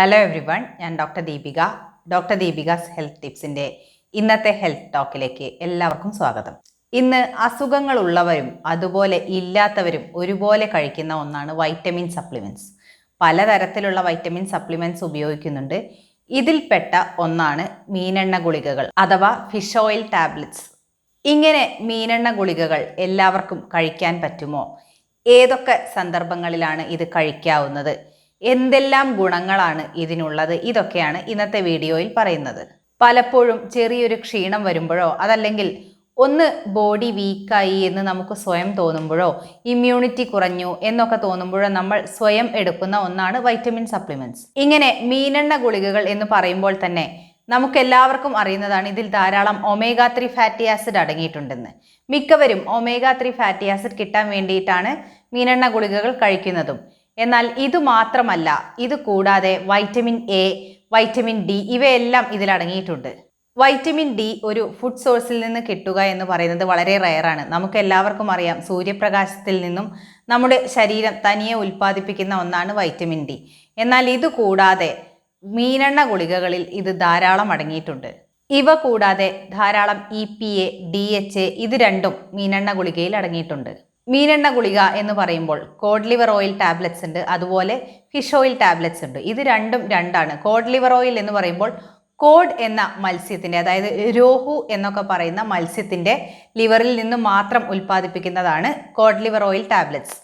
Hello everyone ഞാൻ doctor Deepika doctor Deepika's health ടിപ്സിന്റെ ഇന്നത്തെ health ടോക്കിലേക്ക് എല്ലാവർക്കും സ്വാഗതം. ഇന്ന് അസുഖങ്ങളുള്ളവരും അതുപോലെ ഇല്ലാത്തവരും ഒരുപോലെ കഴിക്കുന്ന ഒന്നാണ് വൈറ്റമിൻ സപ്ലിമെന്റ്സ് പലതരത്തിലുള്ള വൈറ്റമിൻ സപ്ലിമെന്റ്സ് ഉപയോഗിക്കുന്നുണ്ട്. ഇതിൽപ്പെട്ട ഒന്നാണ് മീനെണ്ണ ഗുളികകൾ അഥവാ ഫിഷ് ഓയിൽ ടാബ്ലറ്റ്സ് ഇങ്ങനെ മീനെണ്ണ ഗുളികകൾ എല്ലാവർക്കും കഴിക്കാൻ പറ്റുമോ? ഏതൊക്കെ സന്ദർഭങ്ങളിലാണ് ഇത് കഴിക്കാവുന്നത്? എന്തെല്ലാം ഗുണങ്ങളാണ് ഇതിനുള്ളത്? ഇതൊക്കെയാണ് ഇന്നത്തെ വീഡിയോയിൽ പറയുന്നത്. പലപ്പോഴും ചെറിയൊരു ക്ഷീണം വരുമ്പോഴോ അതല്ലെങ്കിൽ ഒന്ന് ബോഡി വീക്കായി എന്ന് നമുക്ക് സ്വയം തോന്നുമ്പോഴോ ഇമ്മ്യൂണിറ്റി കുറഞ്ഞു എന്നൊക്കെ തോന്നുമ്പോഴോ നമ്മൾ സ്വയം എടുക്കുന്ന ഒന്നാണ് വൈറ്റമിൻ സപ്ലിമെന്റ്സ്. ഇങ്ങനെ മീനെണ്ണ ഗുളികകൾ എന്ന് പറയുമ്പോൾ തന്നെ നമുക്കെല്ലാവർക്കും അറിയുന്നതാണ് ഇതിൽ ധാരാളം ഒമേഗ ത്രീ ഫാറ്റി ആസിഡ് അടങ്ങിയിട്ടുണ്ടെന്ന്. മിക്കവരും ഒമേഗ ത്രീ ഫാറ്റി ആസിഡ് കിട്ടാൻ വേണ്ടിയിട്ടാണ് മീനെണ്ണ ഗുളികകൾ കഴിക്കുന്നതും. എന്നാൽ ഇത് മാത്രമല്ല ഇത് കൂടാതെ വൈറ്റമിൻ എ വൈറ്റമിൻ ഡി ഇവയെല്ലാം ഇതിലടങ്ങിയിട്ടുണ്ട് വൈറ്റമിൻ ഡി ഒരു ഫുഡ് സോഴ്സിൽ നിന്ന് കിട്ടുക എന്ന് പറയുന്നത് വളരെ റയറാണ് നമുക്ക് എല്ലാവർക്കും അറിയാം സൂര്യപ്രകാശത്തിൽ നിന്നും നമ്മുടെ ശരീരം തനിയെ ഉൽപ്പാദിപ്പിക്കുന്ന ഒന്നാണ് വൈറ്റമിൻ ഡി. എന്നാൽ ഇത് കൂടാതെ മീനെണ്ണ ഗുളികകളിൽ ഇത് ധാരാളം അടങ്ങിയിട്ടുണ്ട്. ഇവ കൂടാതെ ധാരാളം E P A D H ഇത് രണ്ടും മീനെണ്ണ ഗുളികയിൽ അടങ്ങിയിട്ടുണ്ട്. മീനെണ്ണ ഗുളിക എന്ന് പറയുമ്പോൾ കോഡ് ലിവർ ഓയിൽ ടാബ്ലറ്റ്സ് ഉണ്ട് അതുപോലെ ഫിഷ് ഓയിൽ ടാബ്ലറ്റ്സ് ഉണ്ട്. ഇത് രണ്ടും രണ്ടാണ്. കോഡ് ലിവർ ഓയിൽ എന്ന് പറയുമ്പോൾ കോഡ് എന്ന മത്സ്യത്തിന്റെ അതായത് രോഹു എന്നൊക്കെ പറയുന്ന മത്സ്യത്തിന്റെ ലിവറിൽ നിന്ന് മാത്രം ഉൽപ്പാദിപ്പിക്കുന്നതാണ് കോഡ് ലിവർ ഓയിൽ ടാബ്ലറ്റ്സ്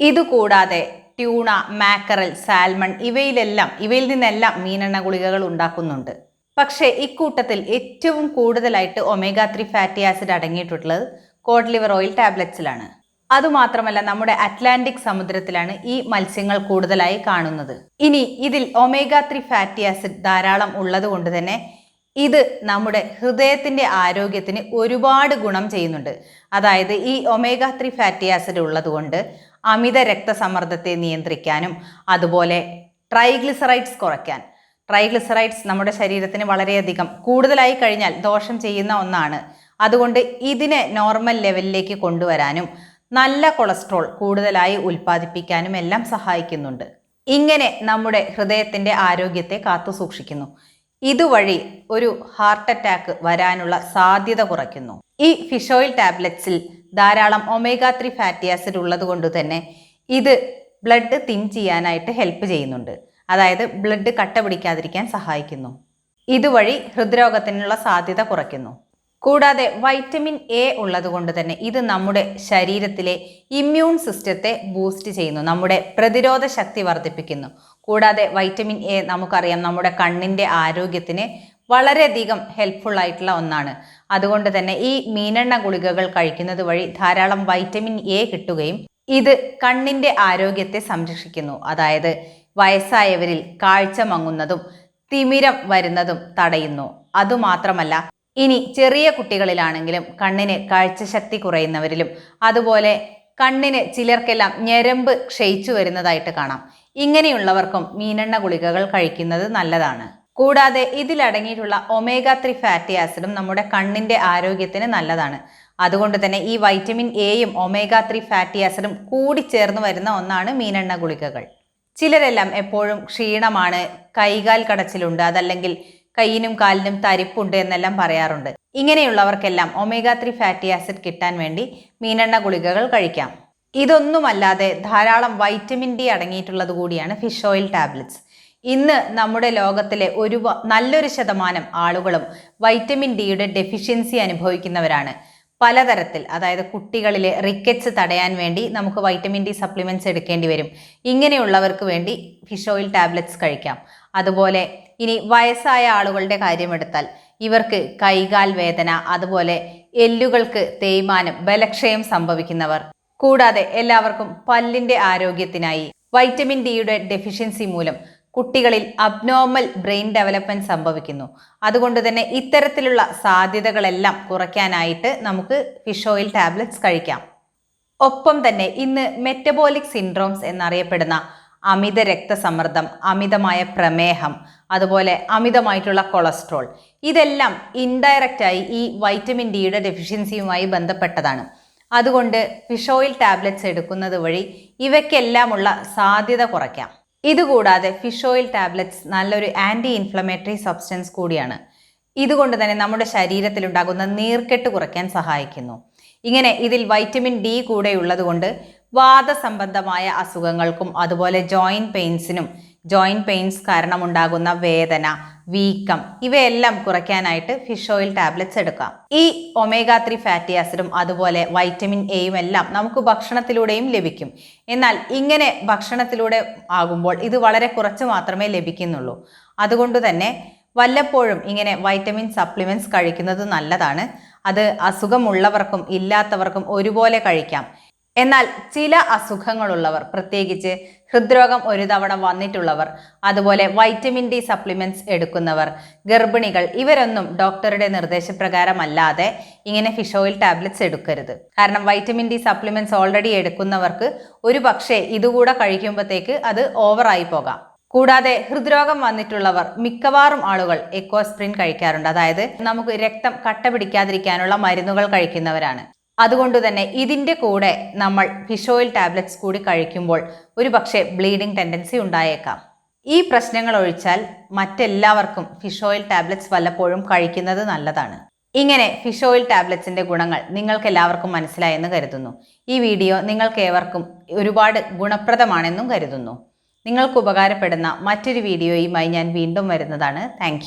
ഇതുകൂടാതെ ട്യൂണ മാക്കറൽ സാൽമൺ ഇവയിലെല്ലാം ഇവയിൽ നിന്നെല്ലാം മീനെണ്ണ ഗുളികകൾ ഉണ്ടാക്കുന്നുണ്ട്. പക്ഷേ ഇക്കൂട്ടത്തിൽ ഏറ്റവും കൂടുതലായിട്ട് ഒമേഗ ത്രീ ഫാറ്റി ആസിഡ് അടങ്ങിയിട്ടുള്ളത് കോഡ് ലിവർ ഓയിൽ ടാബ്ലറ്റ്സിലാണ് അതുമാത്രമല്ല നമ്മുടെ അറ്റ്ലാന്റിക് സമുദ്രത്തിലാണ് ഈ മത്സ്യങ്ങൾ കൂടുതലായി കാണുന്നത്. ഇനി ഇതിൽ ഒമേഗ ത്രീ ഫാറ്റി ആസിഡ് ധാരാളം ഉള്ളതുകൊണ്ട് തന്നെ ഇത് നമ്മുടെ ഹൃദയത്തിന്റെ ആരോഗ്യത്തിന് ഒരുപാട് ഗുണം ചെയ്യുന്നുണ്ട്. അതായത് ഈ ഒമേഗ ത്രീ ഫാറ്റി ആസിഡ് ഉള്ളതുകൊണ്ട് അമിത രക്തസമ്മർദ്ദത്തെ നിയന്ത്രിക്കാനും അതുപോലെ ട്രൈഗ്ലിസറൈഡ്സ് കുറയ്ക്കാൻ. ട്രൈഗ്ലിസറൈഡ്സ് നമ്മുടെ ശരീരത്തിന് വളരെയധികം കൂടുതലായി കഴിഞ്ഞാൽ ദോഷം ചെയ്യുന്ന ഒന്നാണ്. അതുകൊണ്ട് ഇതിനെ നോർമൽ ലെവലിലേക്ക് കൊണ്ടുവരാനും നല്ല കൊളസ്ട്രോൾ കൂടുതലായി ഉൽപ്പാദിപ്പിക്കാനും എല്ലാം സഹായിക്കുന്നുണ്ട്. ഇങ്ങനെ നമ്മുടെ ഹൃദയത്തിന്റെ ആരോഗ്യത്തെ കാത്തു സൂക്ഷിക്കുന്നു. ഇതുവഴി ഒരു ഹാർട്ട് അറ്റാക്ക് വരാനുള്ള സാധ്യത കുറയ്ക്കുന്നു. ഈ ഫിഷ് ഓയിൽ ടാബ്ലറ്റ്സിൽ ധാരാളം ഒമേഗ ത്രീ ഫാറ്റി ആസിഡ് ഉള്ളത് കൊണ്ട് തന്നെ ഇത് ബ്ലഡ് തിൻ ചെയ്യാനായിട്ട് ഹെൽപ്പ് ചെയ്യുന്നുണ്ട്. അതായത് ബ്ലഡ് കട്ട പിടിക്കാതിരിക്കാൻ സഹായിക്കുന്നു. ഇതുവഴി ഹൃദ്രോഗത്തിനുള്ള സാധ്യത കുറയ്ക്കുന്നു. കൂടാതെ വൈറ്റമിൻ എ ഉള്ളതുകൊണ്ട് തന്നെ ഇത് നമ്മുടെ ശരീരത്തിലെ ഇമ്മ്യൂൺ സിസ്റ്റത്തെ ബൂസ്റ്റ് ചെയ്യുന്നു നമ്മുടെ പ്രതിരോധ ശക്തി വർദ്ധിപ്പിക്കുന്നു. കൂടാതെ വൈറ്റമിൻ എ നമുക്കറിയാം നമ്മുടെ കണ്ണിന്റെ ആരോഗ്യത്തിന് വളരെയധികം ഹെൽപ്ഫുൾ ആയിട്ടുള്ള ഒന്നാണ്. അതുകൊണ്ട് തന്നെ ഈ മീനെണ്ണ ഗുളികകൾ കഴിക്കുന്നത് വഴി ധാരാളം വൈറ്റമിൻ എ കിട്ടുകയും ഇത് കണ്ണിന്റെ ആരോഗ്യത്തെ സംരക്ഷിക്കുന്നു. അതായത് വയസ്സായവരിൽ കാഴ്ച മങ്ങുന്നതും തിമിരം വരുന്നതും തടയുന്നു. അതുമാത്രമല്ല ഇനി ചെറിയ കുട്ടികളിലാണെങ്കിലും കണ്ണിന് കാഴ്ചശക്തി കുറയുന്നവരിലും അതുപോലെ കണ്ണിന് ചിലർക്കെല്ലാം ഞരമ്പ് ക്ഷയിച്ചു വരുന്നതായിട്ട് കാണാം. ഇങ്ങനെയുള്ളവർക്കും മീനെണ്ണ ഗുളികകൾ കഴിക്കുന്നത് നല്ലതാണ്. കൂടാതെ ഇതിലടങ്ങിയിട്ടുള്ള ഒമേഗ ത്രീ ഫാറ്റി ആസിഡും നമ്മുടെ കണ്ണിന്റെ ആരോഗ്യത്തിന് നല്ലതാണ്. അതുകൊണ്ട് തന്നെ ഈ വൈറ്റമിൻ എയും ഒമേഗ ത്രീ ഫാറ്റി ആസിഡും കൂടി ചേർന്ന് വരുന്ന ഒന്നാണ് മീനെണ്ണ ഗുളികകൾ. ചിലരെല്ലാം എപ്പോഴും ക്ഷീണമാണ് കൈകാൽ കടച്ചിലുണ്ട് അതല്ലെങ്കിൽ കയ്യിനും കാലിനും തരിപ്പുണ്ട് എന്നെല്ലാം പറയാറുണ്ട്. ഇങ്ങനെയുള്ളവർക്കെല്ലാം ഒമേഗ ത്രീ ഫാറ്റി ആസിഡ് കിട്ടാൻ വേണ്ടി മീനെണ്ണ ഗുളികകൾ കഴിക്കാം. ഇതൊന്നുമല്ലാതെ ധാരാളം വൈറ്റമിൻ ഡി അടങ്ങിയിട്ടുള്ളത് കൂടിയാണ് ഫിഷ് ഓയിൽ ടാബ്ലറ്റ്സ് ഇന്ന് നമ്മുടെ ലോകത്തിലെ ഒരു നല്ലൊരു ശതമാനം ആളുകളും വൈറ്റമിൻ ഡിയുടെ ഡെഫിഷ്യൻസി അനുഭവിക്കുന്നവരാണ്. പലതരത്തിൽ അതായത് കുട്ടികളിലെ റിക്കറ്റ്സ് തടയാൻ വേണ്ടി നമുക്ക് വൈറ്റമിൻ ഡി സപ്ലിമെന്റ്സ് എടുക്കേണ്ടി വരും. ഇങ്ങനെയുള്ളവർക്ക് വേണ്ടി ഫിഷ് ഓയിൽ ടാബ്ലറ്റ്സ് കഴിക്കാം. അതുപോലെ ഇനി വയസ്സായ ആളുകളുടെ കാര്യമെടുത്താൽ ഇവർക്ക് കൈകാൽ വേദന അതുപോലെ എല്ലുകൾക്ക് തേയ്മാനം ബലക്ഷയം സംഭവിക്കുന്നവർ. കൂടാതെ എല്ലാവർക്കും പല്ലിന്റെ ആരോഗ്യത്തിനായി വൈറ്റമിൻ ഡിയുടെ ഡെഫിഷ്യൻസി മൂലം കുട്ടികളിൽ അബ്നോർമൽ ബ്രെയിൻ ഡെവലപ്മെന്റ് സംഭവിക്കുന്നു. അതുകൊണ്ട് തന്നെ ഇത്തരത്തിലുള്ള സാധ്യതകളെല്ലാം കുറയ്ക്കാനായിട്ട് നമുക്ക് ഫിഷ് ഓയിൽ ടാബ്ലറ്റ്സ് കഴിക്കാം. ഒപ്പം തന്നെ ഇന്ന് മെറ്റബോളിക് സിൻഡ്രോംസ് എന്നറിയപ്പെടുന്ന അമിത രക്തസമ്മർദ്ദം അമിതമായ പ്രമേഹം അതുപോലെ അമിതമായിട്ടുള്ള കൊളസ്ട്രോൾ. ഇതെല്ലാം ഇൻഡയറക്റ്റായി ഈ വൈറ്റമിൻ ഡിയുടെ ഡെഫിഷ്യൻസിയുമായി ബന്ധപ്പെട്ടതാണ്. അതുകൊണ്ട് ഫിഷ് ഓയിൽ ടാബ്ലറ്റ്സ് എടുക്കുന്നത് വഴി ഇവയ്ക്കെല്ലാമുള്ള സാധ്യത കുറയ്ക്കാം. ഇതുകൂടാതെ ഫിഷ് ഓയിൽ ടാബ്ലറ്റ്സ് നല്ലൊരു ആന്റി ഇൻഫ്ലമേറ്ററി സബ്സ്റ്റൻസ് കൂടിയാണ്. ഇതുകൊണ്ട് തന്നെ നമ്മുടെ ശരീരത്തിലുണ്ടാകുന്ന നീർക്കെട്ട് കുറയ്ക്കാൻ സഹായിക്കുന്നു. ഇങ്ങനെ ഇതിൽ വൈറ്റമിൻ ഡി കൂടെ ഉള്ളതുകൊണ്ട് വാദസംബന്ധമായ അസുഖങ്ങൾക്കും അതുപോലെ ജോയിന്റ് പെയിൻസിനും ജോയിന്റ് പെയിൻസ് കാരണം ഉണ്ടാകുന്ന വേദന വീക്കം ഇവയെല്ലാം കുറയ്ക്കാനായിട്ട് ഫിഷ് ഓയിൽ ടാബ്ലറ്റ്സ് എടുക്കാം. ഈ ഒമേഗ ത്രീ ഫാറ്റി ആസിഡും അതുപോലെ വൈറ്റമിൻ എയും എല്ലാം നമുക്ക് ഭക്ഷണത്തിലൂടെയും ലഭിക്കും. എന്നാൽ ഇങ്ങനെ ഭക്ഷണത്തിലൂടെ ആകുമ്പോൾ ഇത് വളരെ കുറച്ച് മാത്രമേ ലഭിക്കുന്നുള്ളൂ. അതുകൊണ്ട് തന്നെ വല്ലപ്പോഴും ഇങ്ങനെ വൈറ്റമിൻ സപ്ലിമെന്റ്സ് കഴിക്കുന്നത് നല്ലതാണ്. അത് അസുഖമുള്ളവർക്കും ഇല്ലാത്തവർക്കും ഒരുപോലെ കഴിക്കാം. എന്നാൽ ചില അസുഖങ്ങളുള്ളവർ പ്രത്യേകിച്ച് ഹൃദ്രോഗം ഒരു തവണ വന്നിട്ടുള്ളവർ അതുപോലെ വൈറ്റമിൻ ഡി സപ്ലിമെന്റ്സ് എടുക്കുന്നവർ ഗർഭിണികൾ ഇവരൊന്നും ഡോക്ടറുടെ നിർദ്ദേശപ്രകാരമല്ലാതെ ഇങ്ങനെ ഫിഷ് ഓയിൽ ടാബ്ലറ്റ്സ് എടുക്കരുത്. കാരണം വൈറ്റമിൻ ഡി സപ്ലിമെന്റ്സ് ഓൾറെഡി എടുക്കുന്നവർക്ക് ഒരു പക്ഷേ ഇതുകൂടെ കഴിക്കുമ്പോഴത്തേക്ക് അത് ഓവറായി പോകാം. കൂടാതെ ഹൃദ്രോഗം വന്നിട്ടുള്ളവർ മിക്കവാറും ആളുകൾ എക്കോസ്പ്രിൻ കഴിക്കാറുണ്ട്. അതായത് നമുക്ക് രക്തം കട്ട പിടിക്കാതിരിക്കാനുള്ള മരുന്നുകൾ കഴിക്കുന്നവരാണ്. അതുകൊണ്ട് തന്നെ ഇതിന്റെ കൂടെ നമ്മൾ ഫിഷ് ഓയിൽ ടാബ്ലറ്റ്സ് കൂടി കഴിക്കുമ്പോൾ ഒരു പക്ഷേ ബ്ലീഡിംഗ് ടെൻഡൻസി ഉണ്ടായേക്കാം. ഈ പ്രശ്നങ്ങൾ ഒഴിച്ചാൽ മറ്റെല്ലാവർക്കും ഫിഷ് ഓയിൽ ടാബ്ലറ്റ്സ് വല്ലപ്പോഴും കഴിക്കുന്നത് നല്ലതാണ്. ഇങ്ങനെ ഫിഷ് ഓയിൽ ടാബ്ലറ്റ്സിന്റെ ഗുണങ്ങൾ നിങ്ങൾക്ക് എല്ലാവർക്കും മനസ്സിലായെന്ന് കരുതുന്നു. ഈ വീഡിയോ നിങ്ങൾക്ക് ഏവർക്കും ഒരുപാട് ഗുണപ്രദമാണെന്നും കരുതുന്നു. നിങ്ങൾക്ക് ഉപകാരപ്പെടുന്ന മറ്റൊരു വീഡിയോയുമായി ഞാൻ വീണ്ടും വരുന്നതാണ്. താങ്ക്